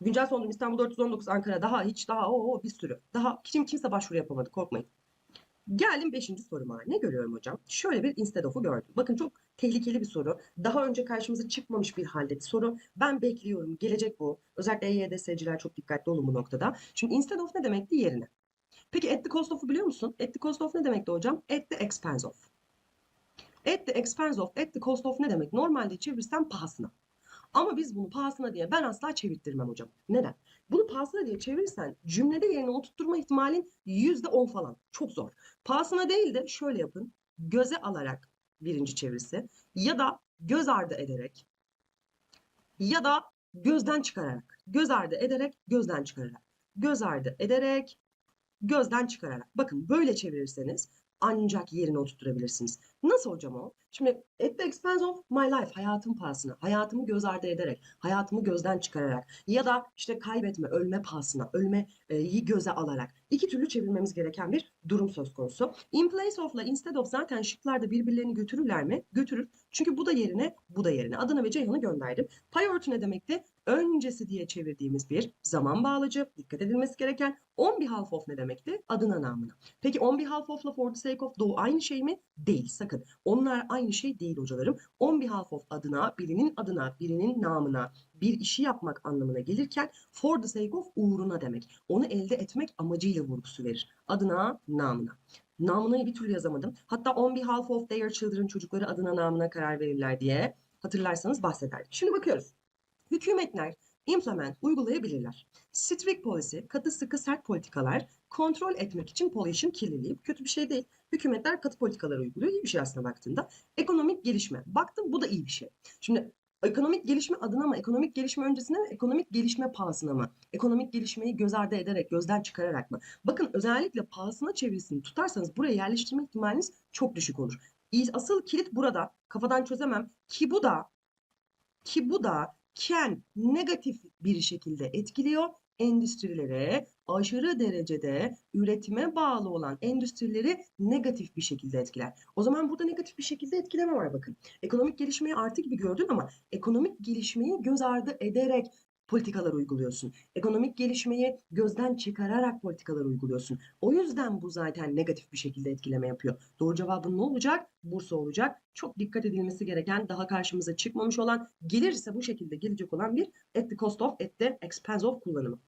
Güncel son durum İstanbul 419, Ankara daha hiç daha o, bir sürü. Daha kim kimse başvuru yapamadı korkmayın. Geldim 5. soruma. Ne görüyorum hocam? Şöyle bir instead of'u gördüm. Bakın çok tehlikeli bir soru. Daha önce karşımıza çıkmamış bir halde soru. Ben bekliyorum. Gelecek bu. Özellikle EYDS'ciler çok dikkatli olun bu noktada. Şimdi instead of ne demekti? Yerine. Peki at the cost of'u biliyor musun? At the cost of ne demekti hocam? At the expense of. At the expense of, at the cost of ne demek? Normalde çevirsem pahasına. Ama biz bunu pahasına diye ben asla çevirttirmem hocam. Neden? Bunu pahasına diye çevirirsen cümlede yerine oturtturma ihtimalin %10 falan. Çok zor. Pahasına değil de şöyle yapın. Göze alarak birinci çevirisi ya da göz ardı ederek ya da gözden çıkararak. Göz ardı ederek, gözden çıkararak. Göz ardı ederek, gözden çıkararak. Bakın böyle çevirirseniz ancak yerine oturtturabilirsiniz. Nasıl hocam o? Şimdi at the expense of my life, hayatım pahasına, hayatımı göz ardı ederek, hayatımı gözden çıkararak ya da işte kaybetme, ölme pahasına, ölmeyi göze alarak iki türlü çevirmemiz gereken bir durum söz konusu. In place of'la instead of zaten şıklarda birbirlerini götürürler mi? Götürür. Çünkü bu da yerine, bu da yerine. Adana ve Ceyhan'ı gönderdim. Prior to ne demekti? Öncesi diye çevirdiğimiz bir zaman bağlacı. Dikkat edilmesi gereken on behalf of ne demekti? Adına namına. Peki on behalf of'la for the sake of do aynı şey mi? Değil sakın. Onlar aynı şey değil hocalarım. On behalf of adına, birinin adına, birinin namına bir işi yapmak anlamına gelirken for the sake of uğruna demek. Onu elde etmek amacıyla vurgusu verir. Adına, namına. Namınayı bir türlü yazamadım. Hatta on behalf of their children çocukları adına namına karar verirler diye hatırlarsanız bahsederdik. Şimdi bakıyoruz. Hükümetler implement uygulayabilirler. Strict policy, katı sıkı sert politikalar kontrol etmek için pollution kirliliği. Kötü bir şey değil. Hükümetler katı politikalar uyguluyor. İyi bir şey aslında baktığında. Ekonomik gelişme. Baktım bu da iyi bir şey. Şimdi ekonomik gelişme adına mı, ekonomik gelişme öncesinde mi, ekonomik gelişme pahasına mı? Ekonomik gelişmeyi göz ardı ederek, gözden çıkararak mı? Bakın özellikle pahasına çevirisini tutarsanız buraya yerleştirme ihtimaliniz çok düşük olur. Asıl kilit burada. Kafadan çözemem. Ki bu da ki bu da can negatif bir şekilde etkiliyor. Endüstrilere aşırı derecede üretime bağlı olan endüstrileri negatif bir şekilde etkiler. O zaman burada negatif bir şekilde etkileme var bakın. Ekonomik gelişmeyi artı gibi gördün ama ekonomik gelişmeyi göz ardı ederek politikalar uyguluyorsun. Ekonomik gelişmeyi gözden çıkararak politikalar uyguluyorsun. O yüzden bu zaten negatif bir şekilde etkileme yapıyor. Doğru cevabın ne olacak? Bursa olacak. Çok dikkat edilmesi gereken, daha karşımıza çıkmamış olan, gelirse bu şekilde gelecek olan bir at the cost of, at the expense of kullanımı.